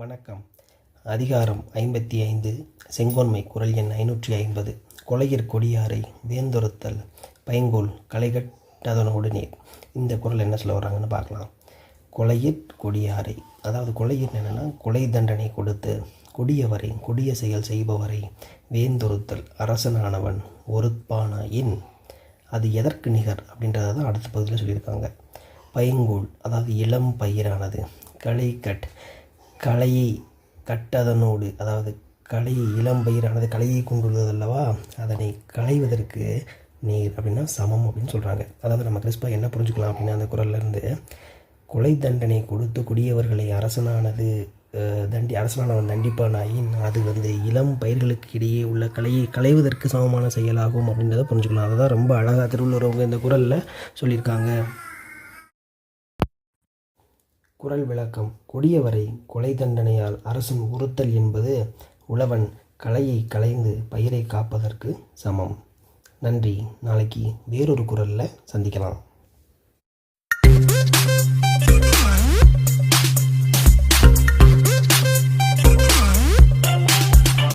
வணக்கம். அதிகாரம் ஐம்பத்தி ஐந்து செங்கோன்மை குரல் எண் ஐநூற்றி ஐம்பது கொலையிற் கொடியாரை வேந்தொருத்தல் பைங்கோல் களைகட்டதனோடு நீர் இந்த குரல் என்ன சொல்ல வர்றாங்கன்னு பார்க்கலாம். கொலையிற் கொடியாரை அதாவது கொலையிற் என்னென்னா கொலை தண்டனை கொடுத்து கொடியவரை கொடிய செயல் செய்பவரை வேந்தொருத்தல் அரசனானவன் ஒருப்பானாயின் அது எதற்கு நிகர் அப்படின்றத தான் அடுத்த பகுதியில் சொல்லியிருக்காங்க. பைங்கூழ் அதாவது இளம் பயிரானது களைகட் கலையை களையை கட்டதனோடு அதாவது களையை இளம் பயிரானது களையை கொண்டுள்ளது அல்லவா அதனை களைவதற்கு நீர் அப்படின்னா சமம் அப்படின்னு சொல்கிறாங்க அதாவது நம்ம கிறிஸ்பா என்ன புரிஞ்சுக்கலாம் அப்படின்னா அந்த குரல்ல இருந்து கொலை தண்டனை கொடுத்து கொடியவர்களை அரசனானது தண்டி அரசனானவன் தண்டிப்பானாயின் அது வந்து இளம் பயிர்களுக்கு இடையே உள்ள கலையை களைவதற்கு சமமான செயலாகும் அப்படின்றத புரிஞ்சுக்கலாம். அதை தான் ரொம்ப அழகாக திருவள்ளுவர் அவங்க இந்த குரலில் சொல்லியிருக்காங்க. குரல் விளக்கம். கொடியவரை கொலை தண்டனையால் அரசன் உறுத்தல் என்பது உழவன் களையை களைந்து பயிரை காப்பதற்கு சமம். நன்றி. நாளைக்கு வேறொரு குரலில் சந்திக்கலாம்.